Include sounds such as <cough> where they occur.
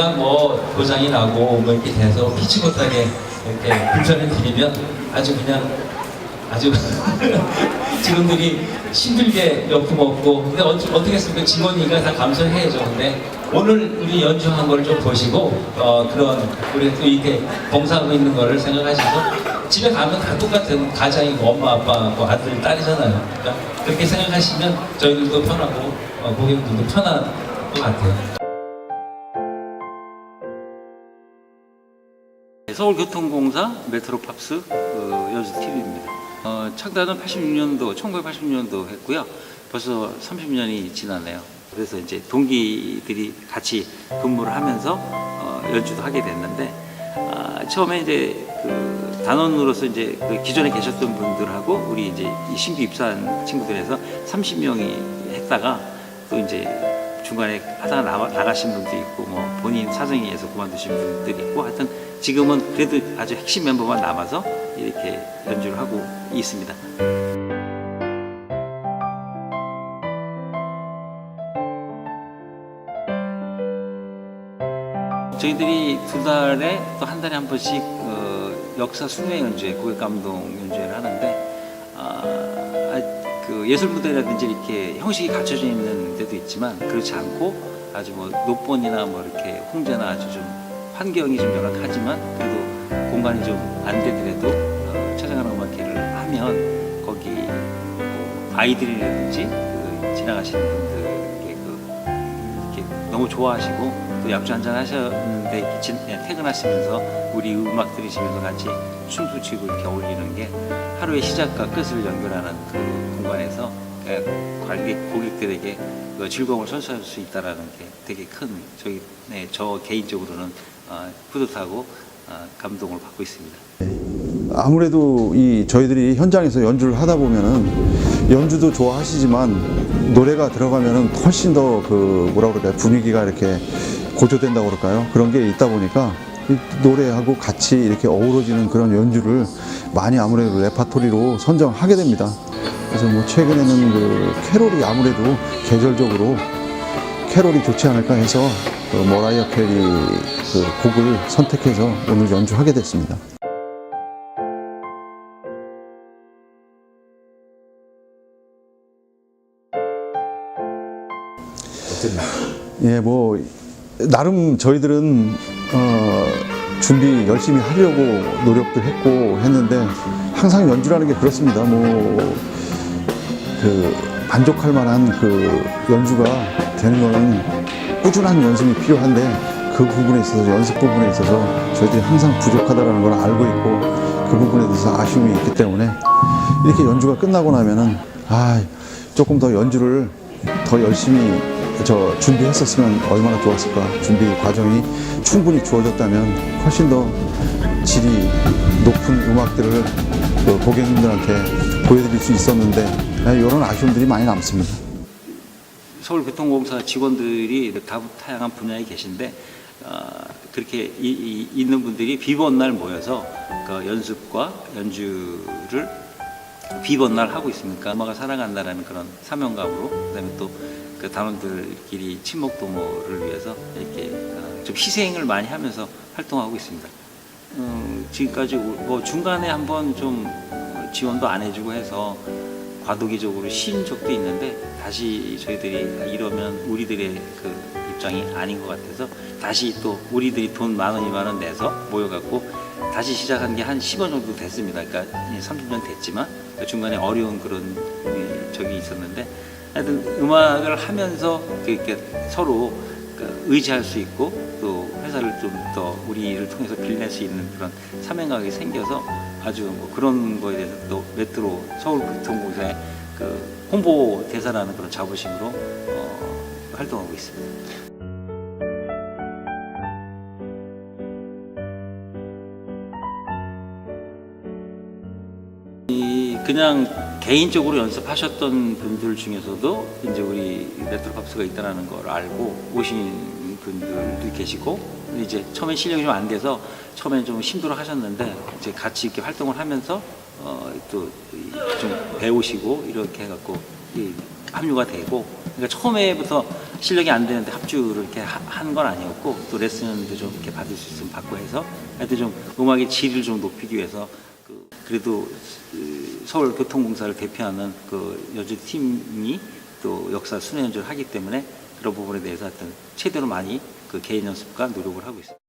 그냥 뭐 고장이 나고 뭐 이렇게 돼서 피치 못하게 이렇게 불편을 드리면 아주 그냥 아주 <laughs> 직원들이 힘들게 몇품 없고 근데 어, 어떻게 했습니까 직원이니까 다 감수해야죠. 근데 오늘 우리 연주한 걸 좀 보시고 어, 그런 우리 또 이렇게 봉사하고 있는 거를 생각하셔서 집에 가면 다 똑같은 가장이고 엄마 아빠고 아들 딸이잖아요. 그러니까 그렇게 생각하시면 저희들도 편하고 어, 고객들도 편한 것 같아요 서울교통공사 메트로팝스 어, 연수 TV입니다. 어, 창단은 86년도, 1986년도 했고요. 벌써 30년이 지났네요. 그래서 이제 동기들이 같이 근무를 하면서 어, 연주도 하게 됐는데 아, 처음에 이제 그 단원으로서 이제 그 기존에 계셨던 분들하고 우리 이제 이 신규 입사한 친구들에서 30명이 했다가 또 이제 중간에 하다가 나와, 나가신 분도 있고 뭐 본인 사정에 의해서 그만두신 분들이 있고 하여튼 지금은 그래도 아주 핵심 멤버만 남아서 이렇게 연주를 하고 있습니다. 저희들이 두 달에 또 한 달에 한 번씩 어, 역사 순회 연주회, 고객 감동 그 예술 무대라든지 이렇게 형식이 갖춰져 있는 데도 있지만 그렇지 않고 아주 뭐 노본이나 뭐 이렇게 홍제나 아주 좀 환경이 좀 열악하지만 그래도 공간이 좀 안 되더라도 어, 찾아가는 음악회를 하면 거기 뭐 아이들이라든지 그 지나가시는 이렇게 너무 좋아하시고 또 약주 한잔 하셨는데 진- 예, 퇴근하시면서 우리 음악 들으시면서 같이 춤도 추고 이렇게 어울리는 게 하루의 시작과 끝을 연결하는 그 공간에서 예, 관객 고객들에게 그 즐거움을 선사할 수 있다라는 게 되게 큰 저희 네, 저 개인적으로는 어, 뿌듯하고 어, 감동을 받고 있습니다. 아무래도 이 저희들이 현장에서 연주를 하다 보면은 연주도 좋아하시지만 노래가 들어가면은 훨씬 더 그 뭐라 그럴까요 분위기가 이렇게 고조된다고 그럴까요 그런 게 있다 보니까 이 노래하고 같이 이렇게 어우러지는 그런 연주를 많이 아무래도 레파토리로 선정하게 됩니다. 그래서 뭐 최근에는 그 캐롤이 아무래도 계절적으로 캐롤이 좋지 않을까 해서 그 머라이어 캐리 그 곡을 선택해서 오늘 연주하게 됐습니다. 예, 뭐 나름 저희들은 어, 준비 열심히 하려고 노력도 했고 했는데 항상 연주라는 게 그렇습니다. 뭐 그 만족할 만한 그 연주가 되는 거는 꾸준한 연습이 필요한데 그 부분에 있어서 연습 부분에 있어서 저희들이 항상 부족하다라는 걸 알고 있고 그 부분에 대해서 아쉬움이 있기 때문에 이렇게 연주가 끝나고 나면은 아 조금 더 연주를 더 열심히 저 준비했었으면 얼마나 좋았을까 준비 과정이 충분히 주어졌다면 훨씬 더 질이 높은 음악들을 그 고객님들한테 보여드릴 수 있었는데 아, 이런 아쉬움들이 많이 남습니다. 서울교통공사 직원들이 다 다양한 분야에 계신데 어, 그렇게 이, 이- 있는 분들이 비번 날 모여서 그 연습과 연주를 비번 날 하고 있으니까 음악을 사랑한다라는 그런 사명감으로 그다음에 또 그 단원들끼리 친목 도모를 위해서 이렇게 어, 좀 희생을 많이 하면서 활동하고 있습니다. 음, 지금까지 우- 뭐 중간에 한번 좀 어, 지원도 안 해주고 해서 과도기적으로 쉰 적도 있는데 다시 저희들이 이러면 우리들의 그 입장이 아닌 것 같아서 다시 또 우리들이 돈 만 원, 이만 원 내서 모여갖고 다시 시작한 게 한 10원 정도 됐습니다. 그러니까 30년 됐지만 중간에 어려운 그런 이, 적이 있었는데 하여튼 음악을 하면서 이렇게 서로 그 의지할 수 있고 또 회사를 좀 더 우리 일을 통해서 빌릴 수 있는 그런 사명감이 생겨서 아주 뭐 그런 거에 대해서 또 메트로 서울교통공사의 그 홍보 대사라는 그런 자부심으로 어, 활동하고 있습니다. 그냥 개인적으로 연습하셨던 분들 중에서도 이제 우리 메트로팝스가 있다는 걸 알고 오신 분들도 계시고 이제 처음에 실력이 좀 안 돼서 처음에 좀 힘들어 하셨는데 이제 같이 이렇게 활동을 하면서 어, 또좀 배우시고 이렇게 해갖고 이 합류가 되고 그러니까 처음에부터 실력이 안 되는데 합주를 이렇게 한 건 아니었고 또 레슨도 좀 이렇게 받을 수 있으면 받고 해서 하여튼 좀 음악의 질을 좀 높이기 위해서 그 그래도 그 서울교통공사를 대표하는 그 연주 팀이 또 역사 순회 연주를 하기 때문에 그런 부분에 대해서 하여튼 최대로 많이 그 개인 연습과 노력을 하고 있습니다.